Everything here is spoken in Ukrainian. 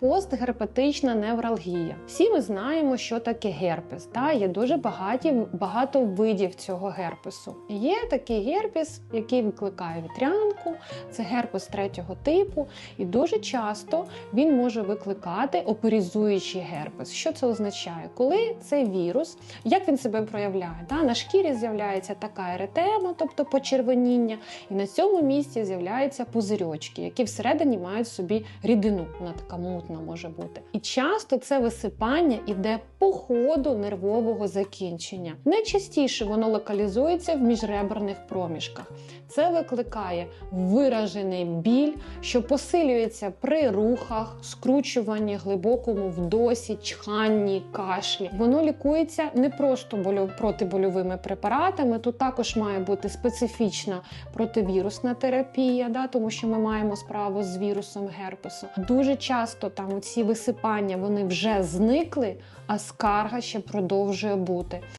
Постгерпетична невралгія. Всі ми знаємо, що таке герпес. Та є дуже багаті, багато видів цього герпесу. Є такий герпес, який викликає вітрянку, це герпес третього типу, і дуже часто він може викликати оперізуючий герпес. Що це означає? Коли цей вірус, як він себе проявляє? Та, на шкірі з'являється така еретема, тобто почервоніння, і на цьому місці з'являються пузирьочки, які всередині мають собі рідину. Вона така мутна може бути. І часто це висипання іде по ходу нервового закінчення. Найчастіше воно локалізується в міжреберних проміжках. Це викликає виражений біль, що посилюється при рухах, скручуванні, глибокому вдосі, чханні, кашлі. Воно лікується не просто болю... протибольовими препаратами. Тут також має бути специфічна противірусна терапія, да, тому що ми маємо справу з вірусом герпесу. Дуже часто там ці висипання вони вже зникли, а скарга ще продовжує бути.